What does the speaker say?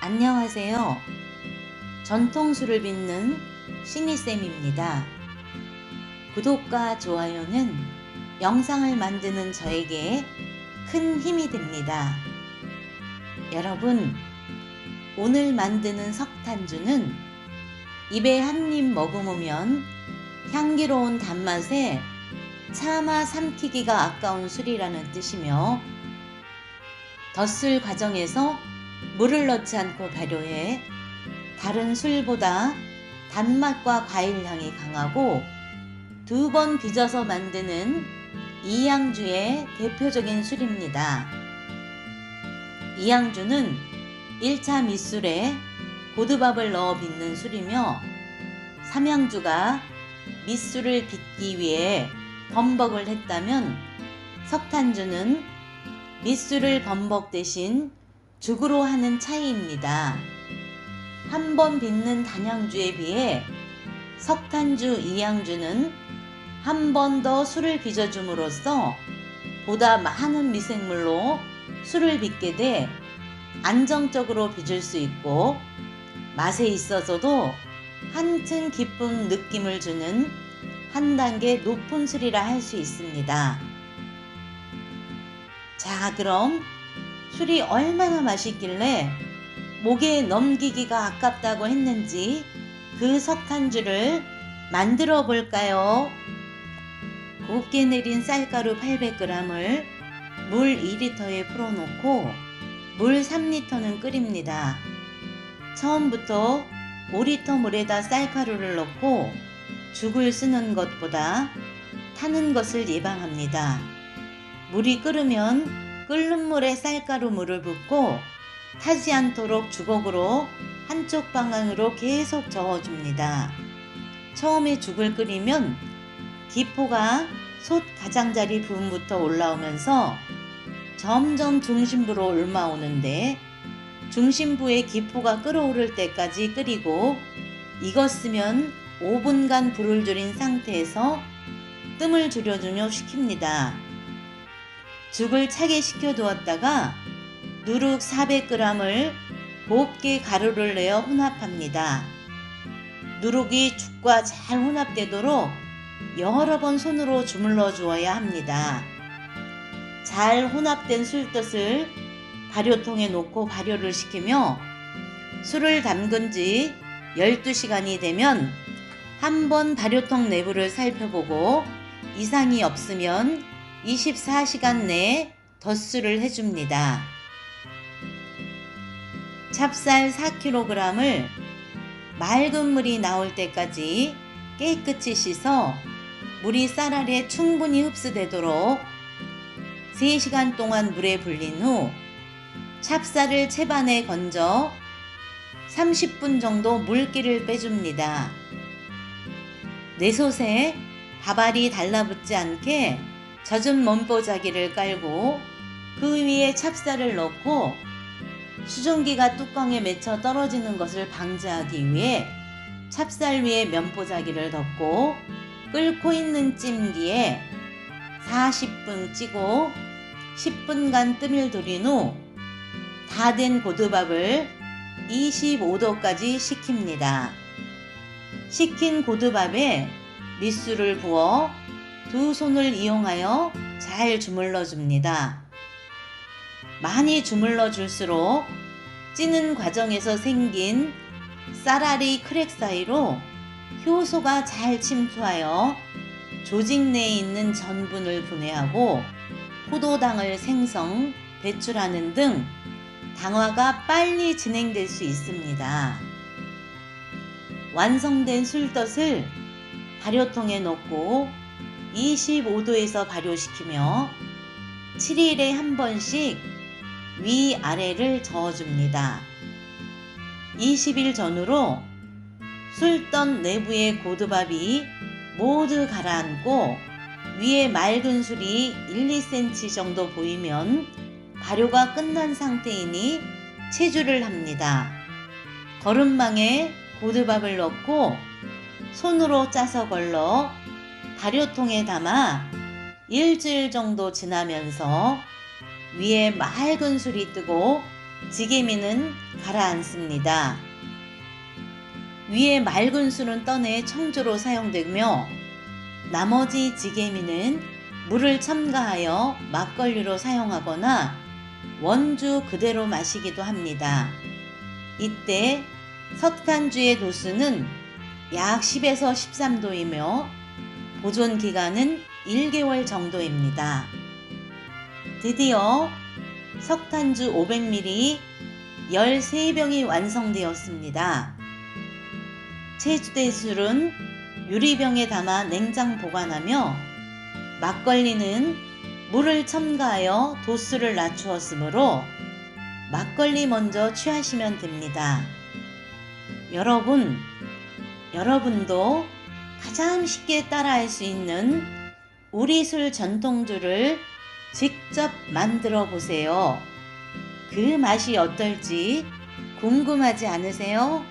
안녕하세요. 전통술을 빚는 신이쌤입니다. 구독과 좋아요는 영상을 만드는 저에게 큰 힘이 됩니다. 여러분, 오늘 만드는 석탄주는 입에 한 입 머금으면 향기로운 단맛에 차마 삼키기가 아까운 술이라는 뜻이며 덧술 과정에서 물을 넣지 않고 발효해 다른 술보다 단맛과 과일 향이 강하고 두 번 빚어서 만드는 이양주의 대표적인 술입니다. 이양주는 1차 밑술에 고두밥을 넣어 빚는 술이며 삼양주가 밑술을 빚기 위해 범벅을 했다면 석탄주는 밑술을 범벅 대신 죽으로 하는 차이입니다. 한 번 빚는 단양주에 비해 석탄주 이양주는 한 번 더 술을 빚어줌으로써 보다 많은 미생물로 술을 빚게 돼 안정적으로 빚을 수 있고 맛에 있어서도 한층 기쁜 느낌을 주는 한 단계 높은 술이라 할 수 있습니다. 자, 그럼 술이 얼마나 맛있길래 목에 넘기기가 아깝다고 했는지 그 석탄주를 만들어 볼까요? 곱게 내린 쌀가루 800g을 물 2리터에 풀어놓고 물 3리터는 끓입니다. 처음부터 5리터 물에다 쌀가루를 넣고 죽을 쓰는 것보다 타는 것을 예방합니다. 물이 끓으면 끓는 물에 쌀가루 물을 붓고 타지 않도록 주걱으로 한쪽 방향으로 계속 저어줍니다. 처음에 죽을 끓이면 기포가 솥 가장자리 부분부터 올라오면서 점점 중심부로 옮아오는데 중심부의 기포가 끓어오를 때까지 끓이고 익었으면 5분간 불을 줄인 상태에서 뜸을 줄여주며 식힙니다. 죽을 차게 식혀두었다가 누룩 400g을 곱게 가루를 내어 혼합합니다. 누룩이 죽과 잘 혼합되도록 여러 번 손으로 주물러 주어야 합니다. 잘 혼합된 술뜻을 발효통에 놓고 발효를 시키며 술을 담근 지 12시간이 되면 한 번 발효통 내부를 살펴보고 이상이 없으면 24시간 내에 덧술을 해줍니다. 찹쌀 4kg을 맑은 물이 나올 때까지 깨끗이 씻어 물이 쌀 아래 충분히 흡수되도록 3시간 동안 물에 불린 후 찹쌀을 채반에 건져 30분 정도 물기를 빼줍니다. 내솥에 밥알이 달라붙지 않게 젖은 먼보자기를 깔고 그 위에 찹쌀을 넣고 수증기가 뚜껑에 맺혀 떨어지는 것을 방지하기 위해 찹쌀 위에 면보자기를 덮고 끓고 있는 찜기에 40분 찌고 10분간 뜸을 들인 후 다 된 고두밥을 25도까지 식힙니다. 식힌 고두밥에 밑술을 부어 두 손을 이용하여 잘 주물러 줍니다. 많이 주물러 줄수록 찌는 과정에서 생긴 쌀알이 크랙 사이로 효소가 잘 침투하여 조직 내에 있는 전분을 분해하고 포도당을 생성, 배출하는 등 당화가 빨리 진행될 수 있습니다. 완성된 술덫을 발효통에 넣고 25도에서 발효시키며 7일에 한 번씩 위아래를 저어줍니다. 20일 전후로 술떡 내부의 고두밥이 모두 가라앉고 위에 맑은 술이 1, 2cm 정도 보이면 발효가 끝난 상태이니 체주를 합니다. 거름망에 고두밥을 넣고 손으로 짜서 걸러 발효통에 담아 일주일 정도 지나면서 위에 맑은 술이 뜨고 지게미는 가라앉습니다. 위에 맑은 술은 떠내 청주로 사용되며 나머지 지게미는 물을 첨가하여 막걸리로 사용하거나 원주 그대로 마시기도 합니다. 이때 석탄주의 도수는 약 10에서 13도이며 보존 기간은 1개월 정도입니다. 드디어 석탄주 500ml 13병이 완성되었습니다. 제주대 술은 유리병에 담아 냉장 보관하며 막걸리는 물을 첨가하여 도수를 낮추었으므로 막걸리 먼저 취하시면 됩니다. 여러분, 여러분도 가장 쉽게 따라할 수 있는 우리 술 전통주를 직접 만들어 보세요. 그 맛이 어떨지 궁금하지 않으세요?